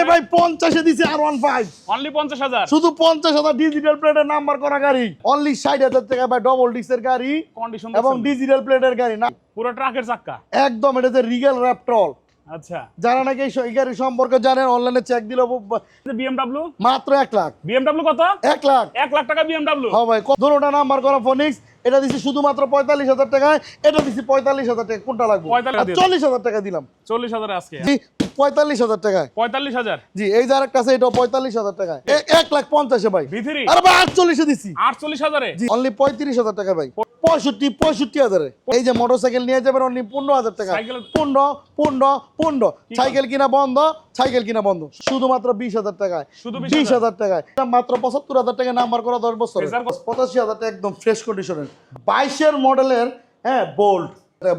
যে ভাই পঞ্চাশে দিছে আর ওয়ান ফাইভ অনলি পঞ্চাশ হাজার। শুধু পঞ্চাশ হাজার ডিজিটাল প্লেটের নাম্বার করা গাড়ি। অনলি ষাট হাজার থেকে ভাই ডবল ডিস্কের গাড়ি কন্ডিশন এবং ডিজিটাল প্লেটের গাড়ি। না। পুরো ট্রাকের চাক্কা। একদম এটা যে রিগেল র্যাপটল আচ্ছা। যারা নাকি এই গাড়ি সম্পর্কে জানেন অনলাইনে চেক দিল বিএমডাব্লিউ মাত্র এক লাখ। বিএমডাব্লিউ কত? এক লাখ। এক লাখ টাকা বিএমডাব্লিউ হ্যাঁ ভাই দুটোটা নাম্বার করা ফোনিক্স এটা দিছি শুধুমাত্র পঁয়তাল্লিশ হাজার টাকায় এটা দিছি পঁয়তাল্লিশ হাজার টাকা। কোনটা লাগবে? চল্লিশ হাজার টাকা দিলাম। চল্লিশ হাজার আজকে। জি পঁয়তাল্লিশ হাজার টাকায়। পঁয়তাল্লিশ হাজার? জি এই যে আরেকটা আছে এটাও পঁয়তাল্লিশ হাজার টাকায়। এক লাখ পঞ্চাশে ভাই। ভিথিরি আরে ভাই আটচল্লিশে দিছি। আটচল্লিশ হাজারে? অনলি পঁয়ত্রিশ হাজার টাকা ভাই। পঁয়ষট্টি পঁয়ষট্টি হাজারে। এই যে মোটরসাইকেল নিয়ে যাবেন অনলি পনেরো হাজার টাকা। পনেরো পনেরো পনেরো। সাইকেল কিনা বন্ধ সাইকেল কিনা বন্ধ। শুধুমাত্র বিশ হাজার টাকায়। শুধু বিশ হাজার? টাকায়। মাত্র পঁচাত্তর হাজার টাকা নাম্বার করা দশ বছর পঁচাশি হাজার টাকা একদম ফ্রেশ কন্ডিশনের বাইশের মডেলের হ্যাঁ বোল্ট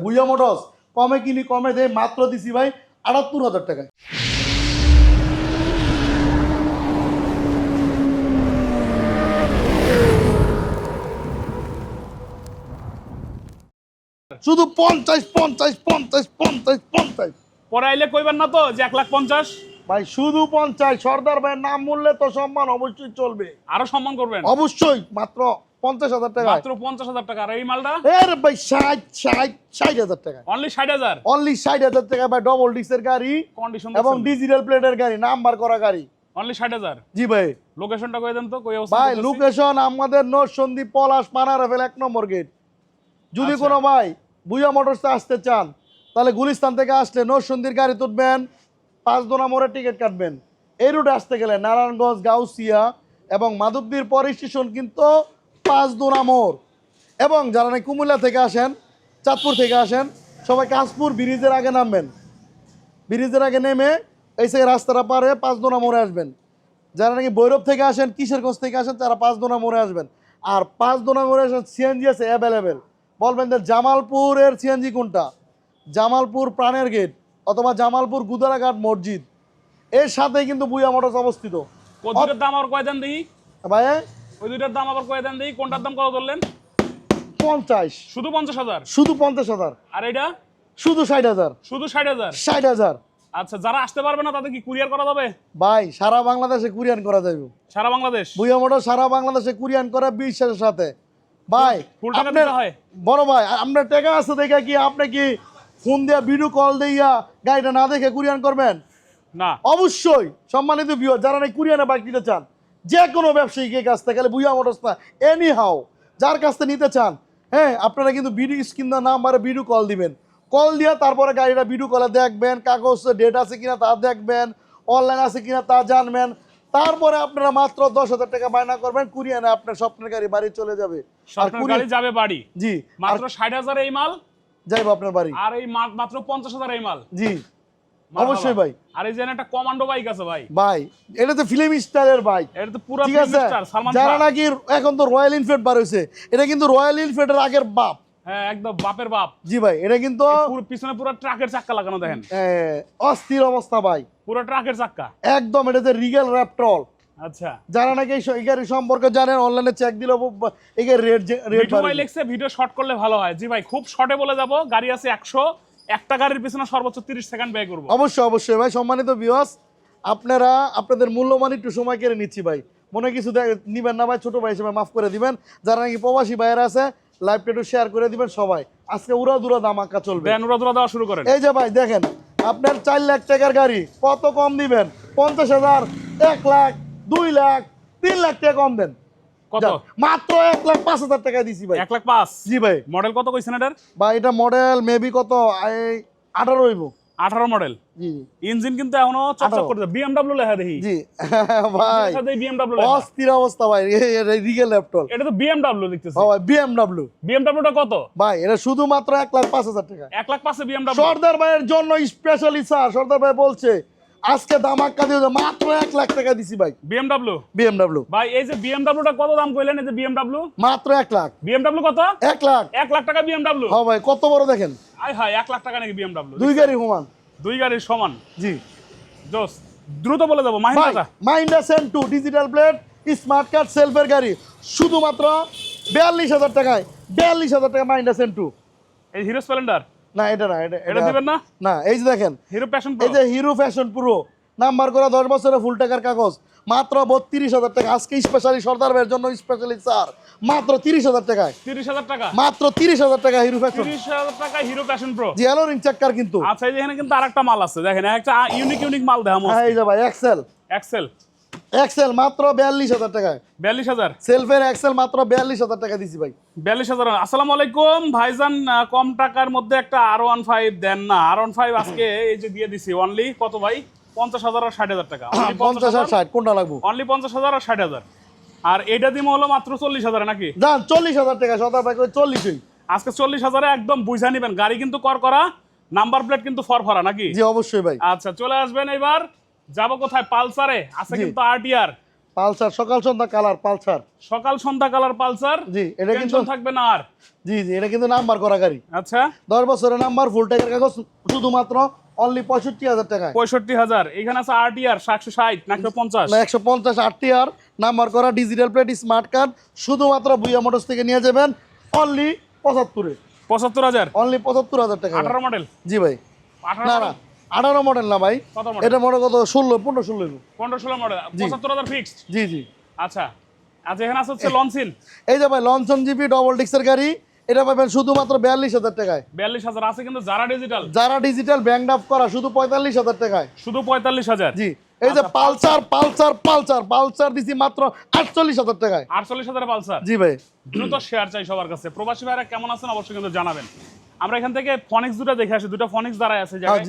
বুইয়া মোটরস কমে কিনি কমে দেয় মাত্র দিছি ভাই আটাত্তর হাজার টাকায়। শুধু পঞ্চাশ পঞ্চাশ পঞ্চাশ পঞ্চাশ পঞ্চাশ। পরে আইলে কইবেন না তো যে এক লাখ পঞ্চাশ? ভাই শুধু পঞ্চাশ। সর্দার ভাইয়ের নাম মূল্যে তো সম্মান অবশ্যই চলবে। আরও সম্মান করবেন? অবশ্যই মাত্র পঞ্চাশ হাজার টাকা মাত্র পঞ্চাশ হাজার টাকা। আর এই মালটা? এর ভাই ষাট ষাট ষাট হাজার টাকা অনলি ষাট হাজার? অনলি ষাট হাজার টাকা ভাই ডবল ডিস্কের গাড়ি কন্ডিশন এবং ডিজিটাল প্লেটের গাড়ি নাম্বার করা গাড়ি। অনলি ষাট হাজার? জি ভাই। লোকেশনটা কই দেন তো? কই ভাই লোকেশন আমাদের পলাশ পানারাফেল এক নম্বর গেট যদি আচ্ছা। কোনো ভাই বুয়া মোটরসে আসতে চান, তাহলে গুলিস্তান থেকে আসলে নোট গাড়ি তুলবেন, পাঁচ দোনা মোড়ে টিকিট কাটবেন। এই রুটে আসতে গেলে নারায়ণগঞ্জ, গাউসিয়া এবং মাধবদীর পর স্টেশন কিন্তু পাঁচ দোনা মোড়। এবং যারা নাকি কুমিল্লা থেকে আসেন, চাঁদপুর থেকে আসেন, সবাই কাশপুর ব্রিজের আগে নামবেন। ব্রিজের আগে নেমে এই থেকে রাস্তাটা পার হয়ে পাঁচ দোনা মোড়ে আসবেন। যারা নাকি ভৈরব থেকে আসেন, কিশোরগঞ্জ থেকে আসেন, তারা পাঁচ দোনা মোড়ে আসবেন। আর পাঁচ দোনা মোড়ে আসেন সিএনজি আছে অ্যাভেলেবেল বলবেন যে জামালপুরের সিএনজি কোনটা? জামালপুর প্রাণের গেট অথবা জামালপুর গুদারাঘাট মসজিদ। এর সাথে কিন্তু বুয়া মোটরস অবস্থিত। দাম আবার কয় দেন দিই? ভাই ওই দুইটার দাম আবার কয় দেন দিই? কোনটার দাম কত ধরলেন? পঞ্চাশ। শুধু পঞ্চাশ হাজার? শুধু পঞ্চাশ হাজার। আর এটা শুধু ষাট হাজার। শুধু ষাট হাজার? ষাট হাজার। আচ্ছা যারা আসতে পারবে না তাদের কি কুরিয়ার করা যাবে? ভাই সারা বাংলাদেশে কুরিয়ান করা যাবে। সারা বাংলাদেশ? বুয়া মোটর সারা বাংলাদেশে কুরিয়ান করে বিশ্বাসের সাথে। ভাই আপনার বড় ভাই আপনার টাকা আছে দেখে কি আপনি কি ফোন দিয়া ভিডিও কল দিয়া গাড়িটা না দেখে কুরিয়ান করবেন? না। অবশ্যই সম্মানিত ভিউ যারা নাকি কুরিয়ানে বাইক নিতে চান যে কোনো ব্যবসায়ীকে কাছ থেকে বুয়া মোটরস না এনি হাও যার কাছ থেকে নিতে চান হ্যাঁ আপনারা কিন্তু ভিডিও স্ক্রিন নাম্বারে ভিডিও কল দিবেন। কল দিয়া তারপরে গাড়িটা ভিডিও কলে দেখবেন কাগজ ডেট আছে কিনা তা দেখবেন অনলাইন আছে কিনা তা জানবেন। তারপরে আপনারা মাত্র দশ হাজার টাকা বায়না করবেন কুরিয়ানে আপনার স্বপ্নের গাড়ি বাড়ি চলে যাবে। আর গাড়ি যাবে বাড়ি। জি মাত্র ষাট হাজার এই মাল যাইবো আপনার বাড়ি। আর এই মাত্র পঞ্চাশ হাজার এই মাল। জি অবশ্যই ভাই। আর এই যে একটা কমান্ডো বাইক আছে ভাই। ভাই এটা তো ফিল্ম স্টাইলের বাইক। এটা তো পুরো ঠিক স্টার সালমান যারা নাকি এখন তো রয়্যাল এনফিল্ড বার এটা কিন্তু রয়্যাল এনফিল্ডের আগের বাপ। হ্যাঁ একদম বাপের বাপ। জি ভাই এটা কিন্তু পুরো পিছনে পুরো ট্রাকের চাক্কা লাগানো দেখেন। অস্থির অবস্থা ভাই। পুরো ট্রাকের চাক্কা। একদম এটা যে রিগেল র্যাপটল আচ্ছা। যারা নাকি এই গাড়ি সম্পর্কে জানেন অনলাইনে চেক দিল এই রেট রেট ভাই লেখছে ভিডিও শর্ট করলে ভালো হয়। জি ভাই খুব শর্টে বলে যাব গাড়ি আছে একশো একটা গাড়ির পিছনে সর্বোচ্চ তিরিশ সেকেন্ড ব্যয় করব। অবশ্যই অবশ্যই ভাই সম্মানিত বিওয়াস আপনারা আপনাদের মূল্যবান একটু সময় কেড়ে নিচ্ছি ভাই। মনে কিছু নিবেন না ভাই ছোট ভাই হিসেবে মাফ করে দিবেন। যারা নাকি প্রবাসী ভাইয়েরা আছে লাইভটা একটু শেয়ার করে দিবেন সবাই। আজকে উড়া দুরা দামাকা চলবে। দেন উড়া দুরা দেওয়া শুরু করেন। এই যে ভাই দেখেন আপনার চার লাখ টাকার গাড়ি কত কম দিবেন? পঞ্চাশ হাজার এক লাখ। দুই লাখ তিন লাখ টাকা কম দেন। কত? মাত্র এক লাখ পাঁচ হাজার টাকা দিছি ভাই। এক লাখ পাঁচ? জি ভাই। মডেল কত কইছেন এটার? বা এটা মডেল মেবি কত? এই আঠারো হইব। আঠারো মডেল? জি ইঞ্জিন কিন্তু এখনও চকচক 18 করতে বিএমডাব্লিউ লেখা দেখি। জি ভাই বিএমডাব্লিউ অস্থির অবস্থা ভাই রিগেল ল্যাপটপ এটা তো বিএমডাব্লিউ দেখতেছি ভাই বিএমডাব্লিউ বিএমডাব্লিউটা কত? ভাই এটা শুধুমাত্র এক লাখ পাঁচ হাজার টাকা। এক লাখ পাঁচে বিএমডাব্লিউ সর্দার ভাইয়ের জন্য স্পেশালি স্যার সর্দার ভাই বলছে আজকে দামাক্কা দিয়ে দাও, মাত্র এক লাখ টাকা দিছি ভাই। বিএমডাব্লিউ বিএমডাব্লিউ ভাই এই যে বিএমডাব্লিউটা কত দাম কইলেন? এই যে বিএমডাব্লিউ মাত্র এক লাখ। বিএমডাব্লিউ কত? এক লাখ। এক লাখ টাকা বিএমডাব্লিউ হ্যাঁ ভাই কত বড় দেখেন? আয় হায় এক লাখ টাকা নাকি বিএমডাব্লিউ দুই গাড়ি সমান। দুই গাড়ি সমান? জি। জোস দ্রুত বলে যাব ভাই Mahindra Mahindra Centuro digital plate smart card সেলফের গাড়ি। শুধুমাত্র বিয়াল্লিশ হাজার টাকায় বিয়াল্লিশ হাজার টাকা মাইন্ডা সেন টু এই হিরো স্প্লেন্ডার না এটা না এটা এটা দিবেন না? না এই যে দেখেন হিরো প্যাশন এই যে হিরো ফ্যাশন পুরো নাম্বার করা দশ বছরের ফুল টাকার কাগজ মাত্র বত্রিশ হাজার টাকা। আজকে স্পেশালি সর্দার ভাইয়ের জন্য স্পেশালি স্যার মাত্র তিরিশ হাজার টাকায়। তিরিশ হাজার টাকা। মাত্র তিরিশ হাজার টাকা হিরো ফ্যাশন তিরিশ হাজার টাকা হিরো প্যাশন প্রো জি অ্যালোরিং চাক্কার কিন্তু। আচ্ছা যে এখানে কিন্তু আরেকটা মাল আছে দেখেন একটা ইউনিক ইউনিক মাল দেখামো হ্যাঁ এই যে ভাই এক্সেল এক্সেল এক্সেল মাত্র বিয়াল্লিশ হাজার টাকায়। বিয়াল্লিশ হাজার? সেলফের এক্সেল মাত্র বিয়াল্লিশ হাজার টাকা দিছি ভাই। বিয়াল্লিশ হাজার। আসসালামু আলাইকুম ভাইজান কম টাকার মধ্যে একটা আর ওয়ান ফাইভ দেন না। আর ওয়ান ফাইভ আজকে এই যে দিয়ে দিছি অনলি কত ভাই? পঞ্চাশ হাজার আর ষাট হাজার টাকা। পঞ্চাশ আর ষাট কোনটা লাগবো? অনলি পঞ্চাশ হাজার আর ষাট হাজার। আর এটা দিমো হলো মাত্র চল্লিশ হাজার নাকি? যান চল্লিশ হাজার টাকা সর্দার ভাই চল্লিশই? আজকে চল্লিশ হাজারে একদম বুঝা নিবেন। গাড়ি কিন্তু কর করা নাম্বার প্লেট কিন্তু ফর ফরফরা নাকি? জি অবশ্যই ভাই। আচ্ছা চলে আসবেন এবার। যাব কোথায়? পালসারে? আছে কিন্তু আরটিআর পালসার সকাল সন্ধ্যা কালার পালসার। সকাল সন্ধ্যা কালার পালসার? জি এটা কিন্তু থাকবে না আর। জি জি এটা কিন্তু নাম্বার করা গাড়ি। আচ্ছা। দশ বছরের নাম্বার ফুল টাকার কাগজ শুধুমাত্র অনলি পঁয়ষট্টি হাজার টাকায়। পঁয়ষট্টি হাজার। এখানে আছে আরটিআর সাতশো ষাট নাকি পঞ্চাশ? না একশো পঞ্চাশ আটটি আর নাম্বার করা ডিজিটাল প্লেট স্মার্ট কার্ড শুধুমাত্র বুয়া মোটরস থেকে নিয়ে যাবেন অনলি পঁচাত্তরে। পঁচাত্তর হাজার? অনলি পঁচাত্তর হাজার টাকা ভাই। আঠারো মডেল জি ভাই। আঠারো না না আঠারো মডেল না ভাই? মডেল এটা মনে কত ষোলো পনেরো ষোলো পনেরো ষোলো মডেল পঁচাত্তর হাজার ফিক্সড জি জি। আচ্ছা। আচ্ছা এখানে আছে হচ্ছে লনসিন এই যে ভাই লঞ্চন জিপি ডবল ডিক্সের গাড়ি এটা পাবেন শুধুমাত্র বিয়াল্লিশ হাজার টাকায়। বিয়াল্লিশ হাজার আছে কিন্তু যারা ডিজিটাল যারা ডিজিটাল ব্যাংক আপ করা শুধু পঁয়তাল্লিশ হাজার টাকায়। শুধু পঁয়তাল্লিশ হাজার? জি। এই যে আচ্ছা, পালসার পালসার পালসার পালসার দিছি মাত্র আটচল্লিশ হাজার টাকায়। আটচল্লিশ হাজার পালসার? জি ভাই। দ্রুত শেয়ার চাই সবার কাছে। প্রবাসী ভাইরা কেমন আছেন অবশ্যই কিন্তু জানাবেন। আমরা এখান থেকে ফনিক্স দুটো দেখে আসি দুটো ফনিক্স দাঁড়ায় আছে হ্যাঁ,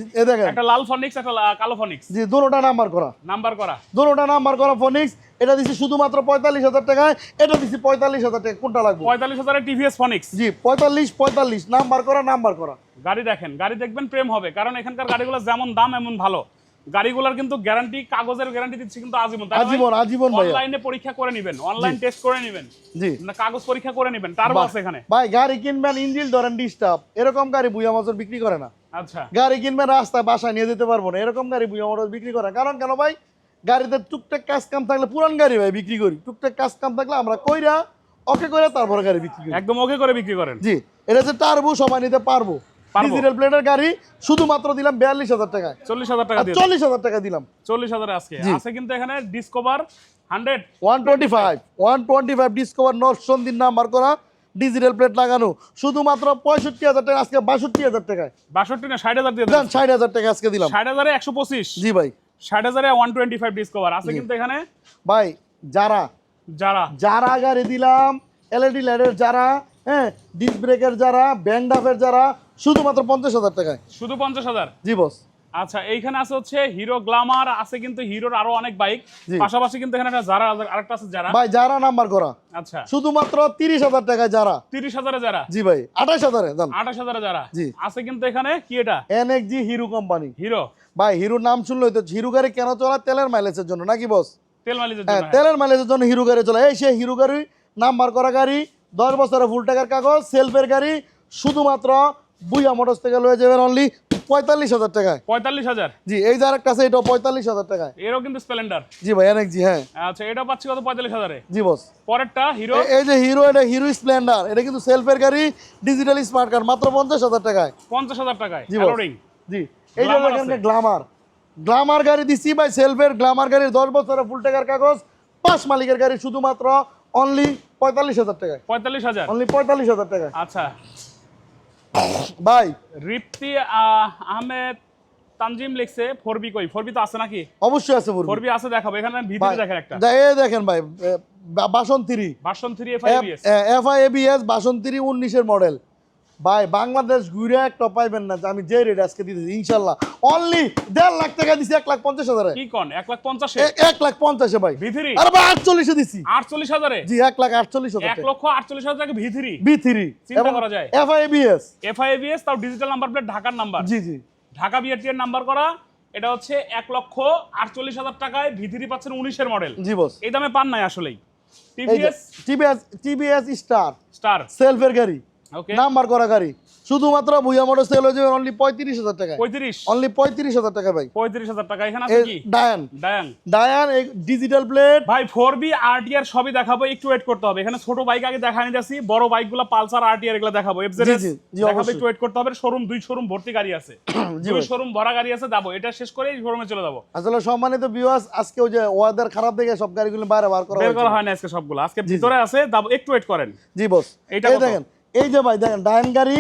একটা লাল ফনিক্স একটা কালো ফনিক্স জি দুটোটা নাম্বার করা। নাম্বার করা। দুটোটা নাম্বার করা ফনিক্স এটা দিছি শুধুমাত্র পঁয়তাল্লিশ হাজার টাকায় এটা দিছি পঁয়তাল্লিশ হাজার টাকা। কোনটা লাগবে? পঁয়তাল্লিশ হাজারের টিভিএস ফনিক্স জি পঁয়তাল্লিশ পঁয়তাল্লিশ নাম্বার করা নাম্বার করা। গাড়ি দেখেন গাড়ি দেখবেন প্রেম হবে কারণ এখানকার গাড়িগুলো যেমন দাম এমন ভালো। গাড়িগুলোর কিন্তু গ্যারান্টি কাগজের গ্যারান্টি দিচ্ছে কিন্তু আজীবন। তাই না ভাই? আজীবন আজীবন ভাইয়া। অনলাইনে পরীক্ষা করে নেবেন অনলাইন টেস্ট করে নেবেন জি। না কাগজ পরীক্ষা করে নেবেন টার্বো বাহ। আছে এখানে। ভাই গাড়ি কিনবেন ইঞ্জিল ধরেন ডিস্টার্ব এরকম গাড়ি বুয়া মাছের বিক্রি করে না। আচ্ছা। গাড়ি কিনবেন রাস্তায় বাসায় নিয়ে যেতে পারব না এরকম গাড়ি বুয়া মোটর বিক্রি করে কারণ কেন ভাই গাড়িতে টুকটাক কাজ কাম থাকলে পুরান গাড়ি ভাই বিক্রি করি। টুকটাক কাজ কাম থাকলে আমরা কইরা ওকে করে তারপরে গাড়ি বিক্রি করি। একদম ওকে করে বিক্রি করেন। জি এটা হচ্ছে টার্বো সময় নিতে পারব। ডিজিটাল প্লেটের গাড়ি শুধুমাত্র দিলাম বিয়াল্লিশ হাজার টাকায়। চল্লিশ হাজার টাকা চল্লিশ হাজার টাকা দিলাম। চল্লিশ হাজার আজকে। আছে কিন্তু এখানে Discover hundred one twenty five one twenty five Discover নরসন্দির number করা ডিজিটাল প্লেট লাগানো। শুধুমাত্র পঁয়ষট্টি হাজার টাকা আজকে বাষট্টি হাজার টাকায়। বাষট্টি না ষাট হাজার দেন ষাট হাজার টাকা আজকে দিলাম। ষাট হাজারে একশো পঁচিশ। জি ভাই। ষাট হাজারে ওয়ান টোয়েন্টি ফাইভ ডিসকভার আছে কিন্তু এখানে? ভাই যারা। যারা। যারা গাড়ি দিলাম এলইডি লাইটের যারা হ্যাঁ ডিস ব্রেকের যারা ব্যাংক ডাফের যারা শুধুমাত্র পঞ্চাশ হাজার টাকায়। শুধু পঞ্চাশ হাজার? জি বস আচ্ছা এইখানে আছে হচ্ছে হিরো গ্লামার আছে কিন্তু হিরোর আরও অনেক বাইক পাশাপাশি কিন্তু এখানে একটা যারা আরেকটা আছে যারা ভাই যারা নাম্বার করা। আচ্ছা। শুধুমাত্র তিরিশ হাজার টাকায় যারা তিরিশ হাজারে যারা জি ভাই আঠাশ হাজারে জান। আঠাশ হাজারে যারা জি। আছে কিন্তু এখানে কি এটা? এনএক্স জি হিরো কোম্পানি হিরো ভাই হিরোর নাম শুনলে তো হিরো গাড়ি কেন চলা? তেলের মাইলেজের জন্য নাকি বস তেল মালিশের হ্যাঁ জন্য তেলের মাইলেজের জন্য হিরো গাড়ি চলে। এই সে হিরো গাড়ি নাম্বার করা গাড়ি দশ বছরের ফুল টাকার কাগজ সেলফের গাড়ি শুধুমাত্র বুইয়া মোটরস থেকে লয়ে যাবেন অনলি পঁয়তাল্লিশ হাজার টাকায়। পঁয়তাল্লিশ হাজার? জি এই যে আরেকটা আছে এটাও পঁয়তাল্লিশ হাজার টাকায়। এরও কিন্তু স্প্লেন্ডার। জি ভাই অনেক জি হ্যাঁ। আচ্ছা এটা পাচ্ছি কত? পঁয়তাল্লিশ হাজারে? জি বস পরেরটা হিরো? এই যে হিরো এটা হিরো স্প্লেন্ডার। এটা কিন্তু সেলফের গাড়ি ডিজিটাল স্মার্ট কার্ড মাত্র পঞ্চাশ হাজার টাকায়। পঞ্চাশ হাজার টাকায় জি। জি এই যে আছে। গ্লামার গ্লামার গাড়ি দিছি ভাই সেলফের গ্লামার গাড়ির দশ বছরের ফুল টাকার কাগজ পাঁচ মালিকের গাড়ি শুধুমাত্র অনলি পঁয়তাল্লিশ হাজার টাকায়। পঁয়তাল্লিশ হাজার? অনলি পঁয়তাল্লিশ হাজার টাকায়। আচ্ছা। ভাই। রিপ্তি আহ, আহমেদ তানজিম লিখছে ফরবি কই? ফরবি তো আছে নাকি? অবশ্যই আছে ফোরবি। ফোরবি আছে দেখাবো এখানে ভিতরে দেখেন একটা। এই দেখেন ভাই বাসন্তী। বাসন্তী version three version three F I BS F I ABS version three উনিশের মডেল ভাই বাংলাদেশ ঘুরে একটা পাইবেন না যে আমি যে রেট আজকে দিতেছি ইনশাল্লাহ। অনলি দেড় লাখ টাকা দিছি এক লাখ পঞ্চাশ হাজারে। কি কন? এক লাখ পঞ্চাশে? এক লাখ পঞ্চাশে ভাই। ভিথিরি? আরে ভাই আটচল্লিশে দিছি। আটচল্লিশ হাজারে? জি এক লাখ আটচল্লিশ হাজার। এক লক্ষ আটচল্লিশ হাজার টাকা ভিথিরি। বি থ্রি চিন্তা করা যায়। F I ABS F I BS তাও ডিজিটাল নাম্বার প্লেট ঢাকার নাম্বার জি জি। ঢাকা বিআরটি এর নাম্বার করা এটা হচ্ছে এক লক্ষ আটচল্লিশ হাজার টাকায় ভিথিরি পাচ্ছেন উনিশের মডেল জি বস এই দামে পান নাই আসলেই। TVS TVS TVS star star সেলফের গাড়ি। নাম্বার করা গাড়ি। শুধুমাত্র ভুইয়া মোটরস থেকে লয়ে যাবেন অনলি পঁয়ত্রিশ হাজার টাকা পঁয়ত্রিশ। অনলি পঁয়ত্রিশ হাজার টাকা ভাই। পঁয়ত্রিশ হাজার টাকা এখানে আছে কি? ডায়ান ডায়াং ডায়ান ডিজিটাল প্লেট ভাই ফোর বি আরটিআর সবই দেখাবো একটু ওয়েট করতে হবে। এখানে ছোট বাইক আগে দেখা নিয়ে যাচ্ছি বড় বাইকগুলো পালসার আরটিআর এগুলো দেখাবো। এফজেডএস জি, জি, দেখাবো একটু ওয়েট করতে হবে। শোরুম দুই শোরুম ভর্তি গাড়ি আছে। দুই শোরুম ভরা গাড়ি আছে যাব। এটা শেষ করে শোরুমে চলে যাব। আসলে সম্মানিত ভিউয়ার্স আজকে ওই যে ওয়েদার খারাপ দেখে সব গাড়িগুলো বাইরে বার করা হয় না আজকে সবগুলো। আজকে ভিতরে আছে যাব একটু ওয়েট করেন। জি বস কত? দেখেন এই যে ভাই দেখেন ডায়ন গাড়ি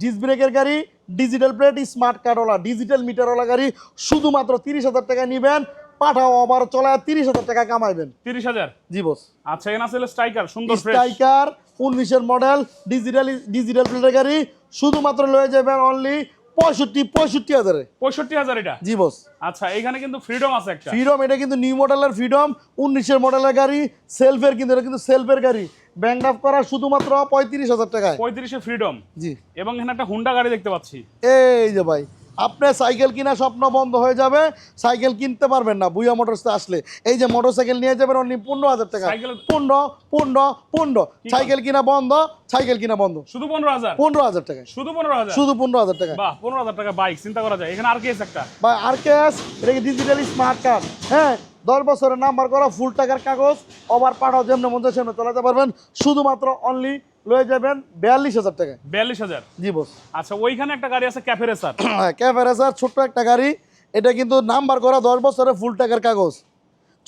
ডিস ব্রেকের গাড়ি ডিজিটাল প্লেট স্মার্ট কার্ডওয়ালা ডিজিটাল মিটারওয়ালা গাড়ি শুধুমাত্র তিরিশ হাজার টাকা নিবেন পাঠাও আবার চলে তিরিশ হাজার টাকা কামাইবেন। তিরিশ হাজার? জি বস আচ্ছা এখানে আছে স্ট্রাইকার সুন্দর স্ট্রাইকার উনিশের মডেল ডিজিটাল ডিজিটাল প্লেটের গাড়ি শুধুমাত্র লয়ে যাবেন অনলি পঁয়ষট্টি পঁয়ষট্টি হাজারে। পঁয়ষট্টি হাজার এটা? জি বস আচ্ছা এখানে কিন্তু ফ্রিডম আছে একটা। ফ্রিডম এটা কিন্তু নিউ মডেলের ফ্রিডম উনিশের মডেলের গাড়ি সেলফের কিন্তু এটা কিন্তু সেলফের গাড়ি। ব্যাংক আপ করা শুধুমাত্র পঁয়ত্রিশ হাজার টাকায়। পঁয়ত্রিশে ফ্রিডম জি। এবং এখানে একটা হুন্ডা গাড়ি দেখতে পাচ্ছি। এই যে ভাই আপনার সাইকেল কিনা স্বপ্ন বন্ধ হয়ে যাবে সাইকেল কিনতে পারবেন না বুয়া মোটরসে আসলে। এই যে মোটরসাইকেল নিয়ে যাবেন অনলি পনেরো হাজার টাকা। সাইকেল- পনেরো পনেরো পনেরো। সাইকেল কিনা বন্ধ সাইকেল কিনা বন্ধ। শুধু পনেরো হাজার? পনেরো হাজার টাকা শুধু পনেরো হাজার? শুধু পনেরো হাজার টাকা বাহ পনেরো হাজার টাকা বাইক চিন্তা করা যায়। এখানে আর কি আছে একটা। বা আর ক্যাশ এটা কি ডিজিটাল স্মার্ট কার্ড হ্যাঁ দশ বছরের নাম্বার করা ফুল টাকার কাগজ ওভার পাঠাও যেমন মধ্যে সেমন চলাতে পারবেন। শুধুমাত্র অনলি লয়ে যাবেন বিয়াল্লিশ হাজার টাকা বিয়াল্লিশ হাজার? জি বস। আচ্ছা ওইখানে একটা গাড়ি আছে ক্যাফে রেসার ক্যাফেরাসার ছোট্ট একটা গাড়ি। এটা কিন্তু নাম্বার করা দশ বছরের ফুল টাকার কাগজ।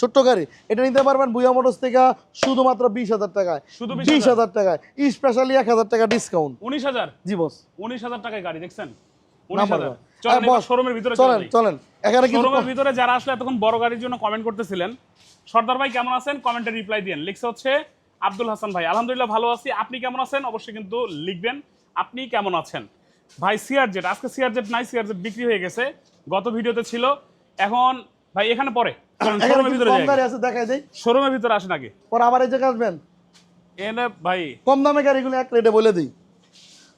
ছোট্ট গাড়ি। এটা নিতে পারবেন বুয়া মোটরস থেকে শুধুমাত্র বিশ হাজার টাকায়। শুধু 20,000 বিশ হাজার টাকায়। স্পেশালি এক হাজার টাকা ডিসকাউন্ট উনিশ হাজার? জি বস। উনিশ হাজার টাকায় গাড়ি দেখছেন। চলেন শোরুমের ভিতরে চলেন এখানে ভিতরে যারা আসলে এতক্ষণ বড় গাড়ির জন্য কমেন্ট করতেছিলেন সর্দার ভাই কেমন আছেন? কমেন্টে রিপ্লাই দিয়েন। লিখছে হচ্ছে আব্দুল হাসান ভাই আলহামদুলিল্লাহ ভালো আছি। আপনি কেমন আছেন? অবশ্যই কিন্তু লিখবেন। আপনি কেমন আছেন? ভাই সিআর জেট আজকে সিআর জেট নাই সিআর জেট বিক্রি হয়ে গেছে। গত ভিডিওতে ছিল। এখন ভাই এখানে পরে। শোরুমের ভিতরে দেখাই দেই। শোরুমের ভিতরে আসেন আগে। পরে আবার এই জায়গায় আসবেন। এনে ভাই। কম দামে গাড়িগুলো এক রেটে বলে দিই।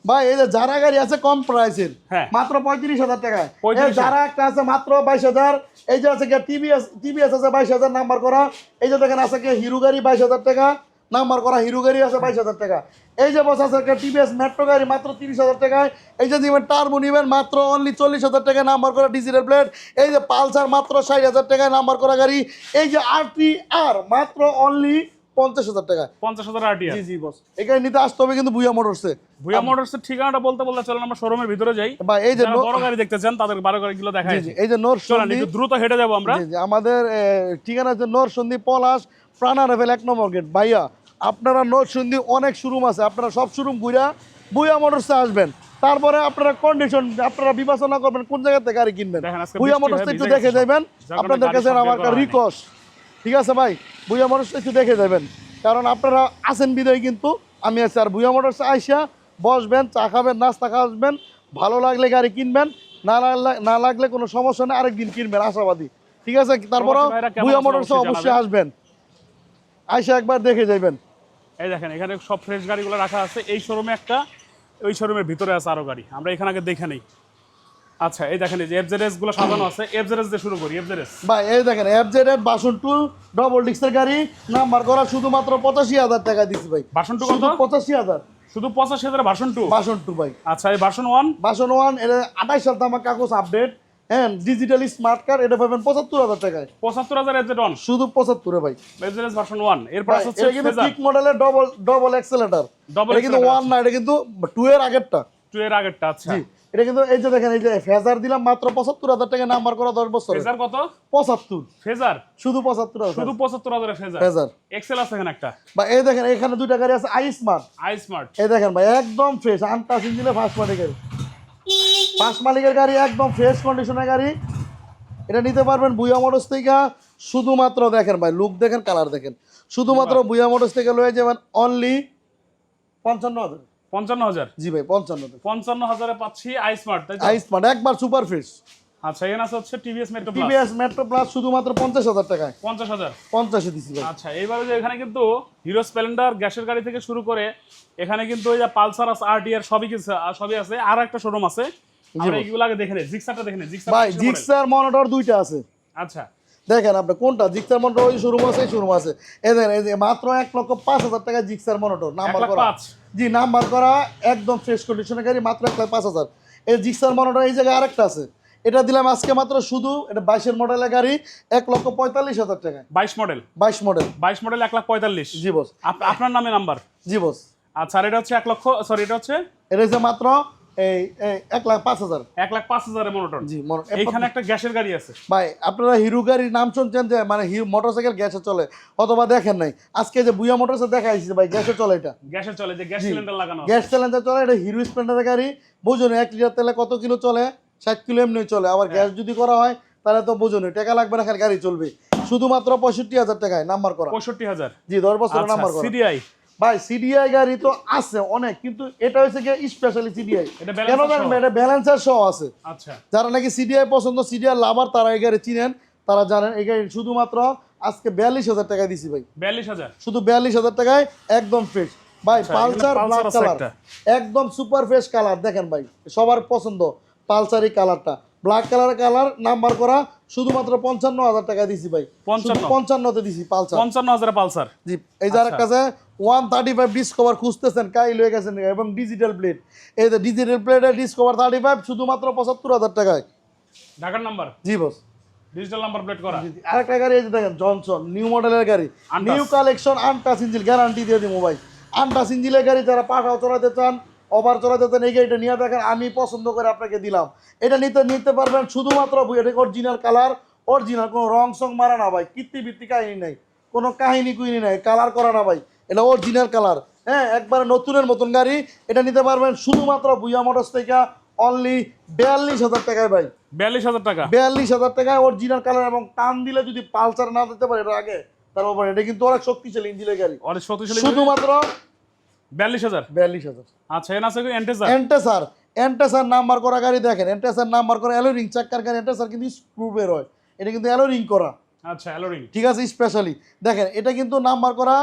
ভাই এই যে যারা গাড়ি আছে কম প্রাইসের হ্যাঁ। মাত্র পঁয়ত্রিশ হাজার টাকায় 35,000 এই যারা একটা আছে মাত্র বাইশ হাজার। এই যে আছে টিভিএস টিভিএস আছে বাইশ হাজার নাম্বার করা। এই যে দেখেন আছে কি হিরো গাড়ি বাইশ হাজার টাকা। নাম্বার করা হিরো গাড়ি আছে বাইশ হাজার টাকা। এই যে বস আছে একটা টিভিএস মেট্রো গাড়ি মাত্র তিরিশ হাজার টাকায়। এই যে দিবেন টার্বো নিবেন মাত্র অনলি চল্লিশ হাজার টাকায় নাম্বার করা ডিজিটাল প্লেট এই যে পালসার মাত্র ষাট হাজার টাকায় নাম্বার করা গাড়ি। এই যে আর টি আর মাত্র অনলি পঞ্চাশ হাজার টাকায়। পঞ্চাশ হাজার আরটিআর জি জি বস। এখানে নিতে আসতে হবে কিন্তু বুয়া মোটরসে ভুয়া মোটরসের ঠিকানাটা বলতে বলতে চলেন আমরা শোরুমের ভিতরে যাই। বা এই যে নো- বড় গাড়ি দেখতে চান তাদের বড় গাড়িগুলো দেখাই। জি, জি, এই যে নোর চলেন একটু দ্রুত হেঁটে যাব আমরা। জি, জি, আমাদের ঠিকানা হচ্ছে নোর সন্ধি পলাশ প্রাণা রেভেল এক নম্বর গেট। ভাইয়া আপনারা নোর সন্ধি অনেক শোরুম আছে। আপনারা সব শোরুম ঘুরা বুয়া মোটরসে আসবেন। তারপরে আপনারা কন্ডিশন আপনারা বিবেচনা করবেন কোন জায়গা থেকে গাড়ি কিনবেন। বুয়া মোটরসে একটু দেখে যাবেন আপনাদের কাছে আমার রিকোয়েস্ট ঠিক আছে ভাই? বুয়া মোটরসে একটু দেখে যাবেন কারণ আপনারা আছেন বিদায় কিন্তু। আমি আছি আর বুয়া মোটরসে আইসা বসবেন চা খাবেন নাস্তা খাবেন। ভালো লাগলে গাড়ি কিনবেন না লাগলে না লাগলে কোনো সমস্যা নেই আরেকদিন কিনবেন আশাবাদী। ঠিক আছে? তারপরও কেমন বুয়া মোটরসে অবশ্যই আসবেন। আইসা একবার দেখে যাবেন এই দেখেন এখানে সব ফ্রেশ গাড়িগুলো রাখা আছে। এই শোরুমে একটা ওই শোরুমের ভিতরে আছে আরও গাড়ি। আমরা এখানে আগে দেখে নেই। আচ্ছা এই দেখেন এই যে এফজেডএসগুলো সাজানো আছে এফজেডএস দিয়ে শুরু করি এফজেডএস ভাই এই দেখেন এফ জেড এড বাসন টু ডবল ডিক্সের গাড়ি নাম্বার করা শুধুমাত্র পঁচাশি হাজার টাকা দিচ্ছি ভাই। বাসন টু কত? পঁচাশি হাজার। শুধু পঁচাশি হাজার ভার্সন টু বাসন টু ভাই। আচ্ছা এই ভার্সন ওয়ান বাসন ওয়ান এটা আঠাইশ সাল আমার কাগজ আপডেট হ্যাঁ ডিজিটাল স্মার্ট কার্ড এটা পাবেন পঁচাত্তর হাজার টাকায়। পঁচাত্তর হাজার ওয়ান শুধু পঁচাত্তরে ভাই। এফজেডএস ভার্সন ওয়ান এরপর আছে এটা কিন্তু কিক মডেলের ডবল ডবল এক্সেলেটার Double এটা কিন্তু ওয়ান না এটা কিন্তু টু এর আগেরটা। টু এর আগেরটা আচ্ছা। জি এটা কিন্তু এই যে দেখেন এই যে ফেজার দিলাম মাত্র পঁচাত্তর হাজার টাকা নাম্বার করা দশ বছর ফেজার কত? পঁচাত্তর। ফেজার শুধু পঁচাত্তর হাজার। শুধু পঁচাত্তর হাজারের ফেজার ফেজার এক্সেল আছে এখানে একটা। বা এই দেখেন এখানে দুইটা গাড়ি আছে আই স্মার্ট আই স্মার্ট এই দেখেন ভাই একদম ফ্রেশ আনটাস ইঞ্জিনে ফার্স্ট মালিকের ফার্স্ট মালিকের গাড়ি একদম ফ্রেশ কন্ডিশনের গাড়ি। এটা নিতে পারবেন বুয়া মোটরস থেকে। শুধুমাত্র দেখেন ভাই লুক দেখেন কালার দেখেন। শুধুমাত্র বুয়া মোটরস থেকে লয়ে যাবেন অনলি পঞ্চান্ন হাজার। পঞ্চান্ন হাজার? জি ভাই পঞ্চান্ন পঞ্চান্ন হাজারে পাচ্ছি আই স্মার্ট তাই তো? আই স্মার্ট একবার সুপার ফ্রেশ আচ্ছা এখানে আছে হচ্ছে TVS Metro plus TVS Metro plus শুধুমাত্র পঞ্চাশ হাজার টাকায়। পঞ্চাশ হাজার? পঞ্চাশে ভাই। আচ্ছা এইবারে যে এখানে কিন্তু হিরো স্প্লেন্ডার গ্যাসের গাড়ি থেকে শুরু করে এখানে কিন্তু ওই যে পালসার আছে আরটিআর সবই কিছু সবই আছে। আর একটা শোরুম আছে। আমরা ভাই। আগে দেখে নেই। জিক্সারটা দেখে নেই। জিক্সার ভাই জিক্সার মনিটর দুইটা আছে। আচ্ছা। দেখেন আপনি কোনটা? জিক্সার মনোটর ওই শোরুম আছে শোরুম আছে। এই এই যে মাত্র এক লক্ষ পাঁচ হাজার টাকা জিক্সার মনোটর নাম্বার করা। জি নাম্বার করা একদম ফ্রেশ কন্ডিশনের গাড়ি মাত্র এক লাখ পাঁচ হাজার। এই জিক্সার মনোটর এই জায়গায় আরেকটা আছে। এটা দিলাম আজকে মাত্র শুধু এটা বাইশের মডেলের গাড়ি এক লক্ষ পঁয়তাল্লিশ হাজার টাকায়। বাইশ মডেল বাইশ মডেল বাইশ মডেল এক লাখ পঁয়তাল্লিশ। জি বস। আপনার নামে নাম্বার জি বস। আচ্ছা আর এটা হচ্ছে এক লক্ষ সরি এটা হচ্ছে? এটা হচ্ছে মাত্র এই এক লাখ পাঁচ হাজার। এক লাখ পাঁচ হাজারের মনোটন জি এইখানে একটা গ্যাসের গাড়ি আছে। ভাই আপনারা হিরো গাড়ির নাম শুনছেন যে মানে মোটরসাইকেল গ্যাসে চলে অথবা দেখেন নাই। আজকে যে বুয়া দেখাইছি ভাই গ্যাসে চলে এটা। গ্যাসে চলে যে গ্যাস সিলিন্ডার লাগানো গ্যাস সিলিন্ডার চলে এটা হিরো স্প্লেন্ডারের গাড়ি। বুঝুন এক লিটার তেলে কত কিলো চলে? ষাট কিলো এমনি চলে। আবার গ্যাস যদি করা হয় তাহলে তো বুঝুন টাকা লাগবে না খালি গাড়ি চলবে। শুধুমাত্র পঁয়ষট্টি হাজার টাকায় নাম্বার করা। পঁয়ষট্টি হাজার। জি দশ বছর নাম্বার করা। সিডিআই ভাই সিডিআই গাড়ি তো আছে অনেক কিন্তু এটা হচ্ছে গিয়ে স্পেশালি সিডিআই কেন জানেন এটা ব্যালেন্সার সহ আছে। আচ্ছা। যারা নাকি সিডিআই পছন্দ সিডিআই লাভার তারা এই গাড়ি চিনেন তারা জানেন এই গাড়ি শুধুমাত্র আজকে বিয়াল্লিশ হাজার টাকায় দিছি ভাই। বিয়াল্লিশ হাজার? শুধু বিয়াল্লিশ হাজার টাকায় একদম ফ্রেশ ভাই আচ্ছা, পালসার ব্ল্যাক কালার একদম সুপার ফ্রেশ কালার দেখেন ভাই সবার পছন্দ পালসারি কালারটা ব্ল্যাক কালার কালার নাম্বার করা শুধুমাত্র পঞ্চান্ন হাজার টাকা দিছি ভাই। পঞ্চান্ন? পঞ্চান্নতে দিছি পালসার। পঞ্চান্ন হাজার পালসার। জি এই যার আচ্ছা। কাছে ওয়ান থার্টি ফাইভ ডিসকভার খুঁজতেছেন কাই লয়ে গেছেন এবং ডিজিটাল প্লেট এই যে ডিজিটাল প্লেটের ডিসকভার থার্টি ফাইভ শুধুমাত্র পঁচাত্তর হাজার টাকায়। ঢাকার নাম্বার? জি বস ডিজিটাল নাম্বার প্লেট করা। আরেকটা গাড়ি এই যে দেখেন জনসন নিউ মডেলের গাড়ি। নিউ কালেকশন আনটাস ইঞ্জিল গ্যারান্টি দিয়ে আনটাস ইঞ্জিলের গাড়ি যারা পাঠাও চলাতে চান ওভার চলাতে চান এই গাড়িটা নিয়ে দেখেন আমি পছন্দ করে আপনাকে দিলাম। এটা নিতে নিতে পারবেন শুধুমাত্র এটা অরিজিনাল কালার অরিজিনাল কোনো রং সং মারা না ভাই। কীর্তি বৃত্তি কাহিনী নাই কোনো কাহিনী কুইনি নাই কালার করা না ভাই। এটা অরিজিনাল কালার হ্যাঁ একবারে নতুনের মতন গাড়ি। এটা নিতে পারবেন শুধুমাত্র বুয়া মোটরস থেকে। অনলি বিয়াল্লিশ হাজার টাকায় ভাই। বিয়াল্লিশ হাজার টাকা। বিয়াল্লিশ হাজার টাকায় অরিজিনাল কালার এবং টান দিলে যদি পালসার না দিতে পারে এটা আগে। তার উপরে এটা কিন্তু অনেক শক্তিশালী ইঞ্জিনের গাড়ি। অনেক শক্তিশালী। শুধুমাত্র বিয়াল্লিশ হাজার। বিয়াল্লিশ হাজার। আচ্ছা এন আছে এন্টেজার এন্টেসার এন্টেসার নাম্বার করা গাড়ি দেখেন। এন্টেসার নাম্বার করা অ্যালোরিং চাক্কার গাড়ি। এন্টেসার কিন্তু স্ক্রু বের হয়। এটা কিন্তু অ্যালোরিং করা। আচ্ছা অ্যালোরিং ঠিক আছে স্পেশালি দেখেন এটা কিন্তু নাম্বার করা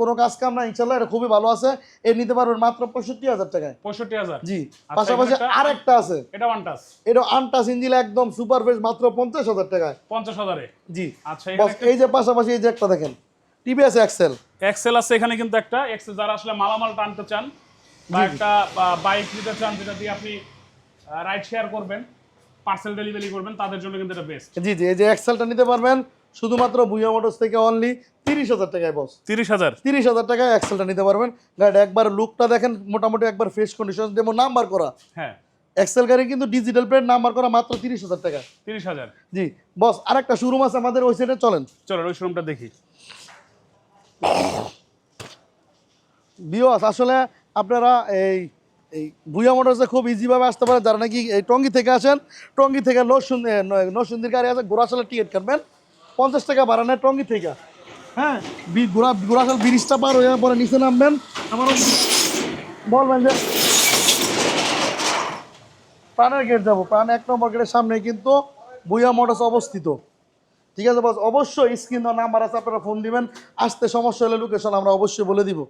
কোনো কাজ কাম না ইনশাল্লাহ এটা খুবই ভালো আছে। এর নিতে পারবেন মাত্র পঁয়ষট্টি হাজার টাকায়। পঁয়ষট্টি হাজার? জি আচ্ছা, পাশাপাশি এখানে একটা- আছে। এটা টাচ এটা আনটাস ইঞ্জিল একদম সুপার ফ্রেশ মাত্র পঞ্চাশ হাজার টাকায়। পঞ্চাশ হাজারে? জি। আচ্ছা এই যে পাশাপাশি এই যে একটা দেখেন টিভিএস এক্সেল এক্সেল আছে এখানে কিন্তু একটা। এক্সেল যারা আসলে মালামাল টানতে চান বা একটা বাইক নিতে চান যেটা দিয়ে আপনি রাইড শেয়ার করবেন পার্সেল ডেলিভারি করবেন তাদের জন্য কিন্তু এটা বেস্ট জি জি এই যে এক্সেলটা নিতে পারবেন শুধুমাত্র ভুইয়া মোটরস থেকে অনলি তিরিশ হাজার টাকায় বস তিরিশ হাজার? তিরিশ হাজার টাকায় এক্সেলটা নিতে পারবেন। গাড়িটা একবার লুকটা দেখেন মোটামুটি একবার ফ্রেশ কন্ডিশন যেমন নাম্বার করা। হ্যাঁ। এক্সেল গাড়ি কিন্তু ডিজিটাল প্লেট নাম্বার করা মাত্র তিরিশ হাজার টাকা। তিরিশ হাজার? জি বস আরেকটা শোরুম আছে আমাদের ওই সাইডে চলেন। চলো ওই শোরুমটা দেখি। বিওয়াস আসলে আপনারা এই এই ভুইয়া মোটরসে খুব ইজিভাবে আসতে পারেন। যারা নাকি এই টঙ্গি থেকে আসেন টঙ্গি থেকে নরসুন্দির গাড়ি আছে গোড়াশালের টিকিট কাটবেন। পঞ্চাশ টাকা বাড়ানো টঙ্গি থেকে। হ্যাঁ? গোড়া গোড়াশাল ব্রিজটা পার হয়ে পরে নিচে নামবেন। আমার বলবেন যে প্রাণের গেট যাব। প্রাণ এক নম্বর গেটের সামনে কিন্তু ভুইয়া মোটরস অবস্থিত। ঠিক আছে বস অবশ্যই স্ক্রিন নাম্বার আছে আপনারা ফোন দিবেন। আসতে সমস্যা হলে লোকেশন আমরা অবশ্যই বলে দিব।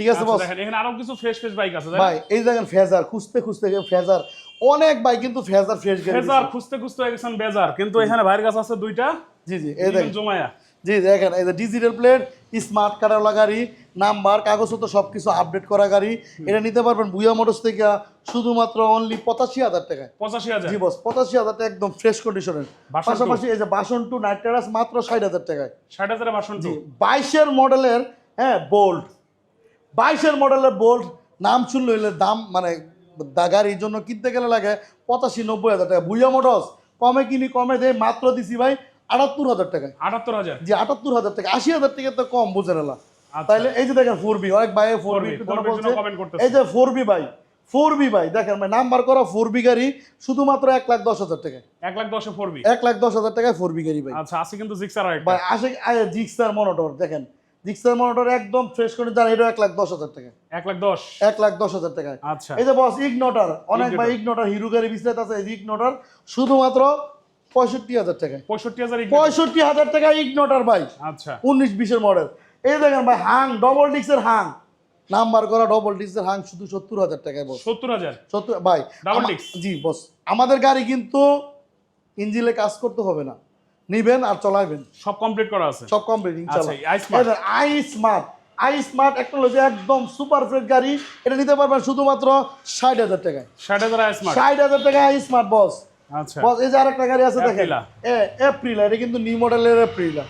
ঠিক আছে আচ্ছা, বস এখানে আরও কিছু ফ্রেশ ফ্রেশ বাইক আছে ভাই এই দেখেন ফেজার খুঁজতে খুঁজতে ফেজার অনেক ভাই কিন্তু ফেজার ফ্রেশ ফেজার। খুঁজতে খুঁজতে হয়ে গেছেন বেজার। কিন্তু এখানে ভাইয়ের কাছে আছে দুইটা। জি জি এই দেখেন। জমায়া জি দেখেন এই যে ডিজিটাল প্লেট স্মার্ট কার্ডওয়ালা গাড়ি নাম্বার কাগজপত্র সব কিছু আপডেট করা গাড়ি। এটা নিতে পারবেন বুয়া মোটরস থেকে শুধুমাত্র অনলি পঁচাশি হাজার টাকায় পঁচাশি হাজার। জি বস পঁচাশি হাজার টাকা একদম ফ্রেশ কন্ডিশনের পাশাপাশি এই যে বাসন টু নাইট টেরাস মাত্র ষাট হাজার টাকায়। ষাট হাজারে বাসন জি বাইশের মডেলের হ্যাঁ বোল্ড বাইশের মডেলের বোল্ট নাম শুনলে দাম মানে গাড়ির জন্য কিনতে গেলে লাগে পঁচাশি নব্বই হাজার টাকা। বুইয়া মোটরস কমে কিনি কমে দেয় মাত্র দিছি ভাই আটাত্তর হাজার টাকায়। আটাত্তর হাজার? জি আটাত্তর হাজার টাকা। আশি হাজার টাকা তো কম বুঝে নিলাম আচ্ছা। তাইলে এই যে দেখেন ফোর বি অনেক ভাই ফোর 4B বি 4B র জন্য comment করতেছে। এই যে ফোর বি ভাই ফোর বি ভাই দেখেন ভাই নাম্বার করা ফোর বি গাড়ি শুধুমাত্র এক লাখ দশ হাজার টাকায়। এক লাখ দশে ফোরবি এক লাখ দশ হাজার টাকায় ফোর বি গাড়ি ভাই। আচ্ছা আছে কিন্তু জিক্সার ভাই আসে জিক্সার মনোটর দেখেন। জিক্সার মনোটর একদম ফ্রেশ করে জান এটা এক লাখ দশ হাজার টাকা। এক লাখ দশ? এক লাখ দশ হাজার টাকায়। আচ্ছা। এই যে বস ইগনোটার অনেক ভাই ইগনোটার হিরো গাড়ি বিস্তারিত আছে ইগনোটার শুধুমাত্র পঁয়ষট্টি হাজার টাকায়। পঁয়ষট্টি হাজার পঁয়ষট্টি হাজার টাকা ইগনোটার ভাই। আচ্ছা। উনিশ বিশের মডেল এই দেখেন ভাই হাং ডবল ডিক্সের হাং। নাম্বার করা ডবল ডিক্সের হাং শুধু সত্তর হাজার টাকায় বস সত্তর হাজার? সত্তর ভাই আমা- disc? জি বস আমাদের গাড়ি কিন্তু ইঞ্জিলে কাজ করতে হবে না। নিবেন আর চলাইবেন। সব কমপ্লিট করা আছে? সব complete iSmart। I smart I smart technology একদম সুপার ফ্রেশ গাড়ি। এটা নিতে পারবেন শুধুমাত্র ষাট হাজার টাকায়। ষাট হাজার স্মার্ট ষাট হাজার টাকা আই স্মার্ট বস আচ্ছা। বস এই যে আরেকটা গাড়ি আছে দেখেন। এপ্রিলা এটা কিন্তু নিউ মডেলের এপ্রিলা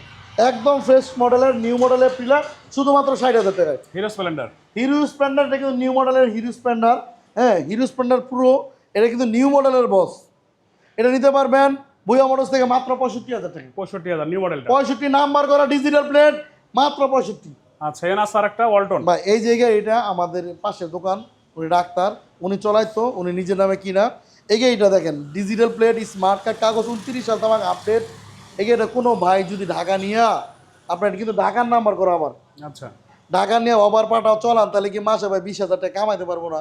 একদম ফ্রেশ মডেলের নিউ মডেলের এপ্রিলা শুধুমাত্র ষাট হাজার টাকায়। হিরো স্প্লেন্ডার হিরো স্প্লেন্ডার এটা কিন্তু নিউ মডেলের হিরো স্প্লেন্ডার হ্যাঁ হিরো স্প্লেন্ডার পুরো এটা কিন্তু নিউ মডেলের বস এটা নিতে পারবেন বুয়া মোটরস থেকে মাত্র পঁয়ষট্টি হাজার টাকা। পঁয়ষট্টি হাজার নিউ মডেলটা পঁয়ষট্টি নাম্বার করা ডিজিটাল প্লেট মাত্র পঁয়ষট্টি। আচ্ছা আছে আর একটা ওয়ালটন বা এই জায়গায় এটা আমাদের পাশের দোকান উনি ডাক্তার উনি চলাইতো উনি নিজের নামে কিনা। এগে এটা দেখেন ডিজিটাল প্লেট স্মার্ট কার্ড কাগজ উনত্রিশ সাল তামাক আপডেট এগে এটা কোনো ভাই যদি ঢাকা নিয়ে আপনার কিন্তু ঢাকার নাম্বার করা আবার। আচ্ছা। ঢাকা নিয়ে ওভার পাঠাও চলান তাহলে কি মাসে ভাই বিশ হাজার টাকা কামাইতে পারব না?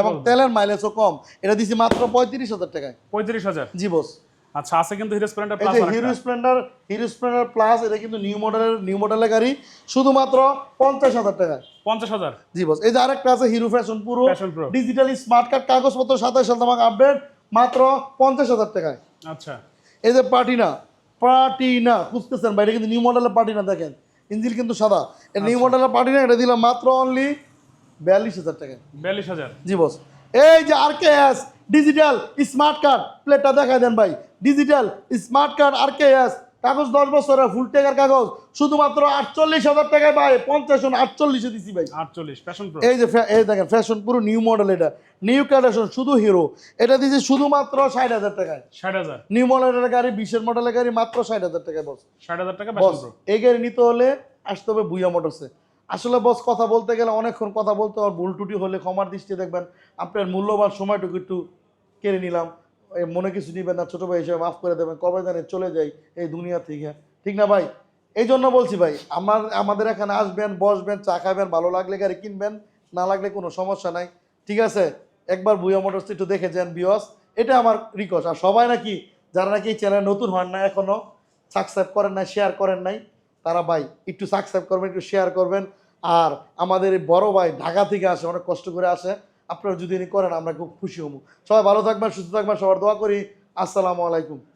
এবং তেলের মাইলেজও কম। এটা দিছি মাত্র পঁয়ত্রিশ হাজার টাকায়। পঁয়ত্রিশ হাজার। জি বস আচ্ছা আছে কিন্তু হিরো স্প্লেন্ডার প্লাস যে Hero Splendor Hero Splendor plus এটা কিন্তু নিউ মডেলের নিউ মডেলের গাড়ি শুধুমাত্র পঞ্চাশ হাজার টাকায় পঞ্চাশ জি বস এই যে আরেকটা আছে হিরো ফ্যাশন পুরো ডিজিটালি স্মার্ট কার্ড কাগজপত্র সাতাশ সাল তোমাকে আপডেট মাত্র পঞ্চাশ হাজার টাকায়। আচ্ছা। এই যে পার্টিনা পার্টিনা বুঝতেছেন ভাই এটা কিন্তু নিউ মডেলের পার্টিনা দেখেন। ইঞ্জিন কিন্তু সাদা। এই নিউ মডেলের পার্টিনা এটা দিলাম মাত্র অনলি বিয়াল্লিশ হাজার টাকায়। বিয়াল্লিশ হাজার। জি বস এই যে R K S digital smart card প্লেটটা দেখাই দেন ভাই। Digital smart card R K S কাগজ দশ বছরের ফুল টেকার কাগজ। শুধুমাত্র আটচল্লিশ হাজার টাকায় ভাই পঞ্চাশ আটচল্লিশে দিছি ভাই। আটচল্লিশ প্যাশন প্রো এই যে এই দেখেন ফ্যাশন পুরো নিউ মডেল এটা। নিউ কালেকশন শুধু হিরো এটা দিয়েছি শুধুমাত্র ষাট হাজার টাকায়। ষাট হাজার। নিউ মডেলের গাড়ি বিশের মডেলের গাড়ি মাত্র ষাট হাজার টাকায় বস ষাট হাজার টাকা বস এই গাড়ি নিতে হলে আসতে হবে বুয়া মোটরসে আসলে বস কথা বলতে গেলে অনেকক্ষণ কথা বলতে আর ভুল টুটি হলে ক্ষমার দৃষ্টি দেখবেন। আপনার মূল্যবান সময়টুকু একটু কেড়ে নিলাম মনে কিছু নিবেন না, ছোটো ভাই হিসেবে মাফ করে দেবেন, কবে জানে চলে যাই এই দুনিয়া থেকে। ঠিক না ভাই? এই জন্য বলছি ভাই, আমার, আমাদের এখানে আসবেন, বসবেন, চা খাবেন, ভালো লাগলে গাড়ি কিনবেন, না লাগলে কোনো সমস্যা নাই। ঠিক আছে? একবার বুয়া মোটরস একটু দেখে যান, বিয়স। এটা আমার রিকোয়েস্ট আর সবাই নাকি, যারা নাকি এই চ্যানেল নতুন হন না এখনও সাবস্ক্রাইব করেন নাই শেয়ার করেন নাই, তারা ভাই একটু সাবস্ক্রাইব করবেন, একটু শেয়ার করবেন। আর আমাদের বড় ভাই ঢাকা থেকে আসে, অনেক কষ্ট করে আসে। আপনারা যদি করেন, আমরা খুব খুশি হব সবাই ভালো থাকবেন, সুস্থ থাকবেন, সবার দোয়া করি। আসসালামু আলাইকুম।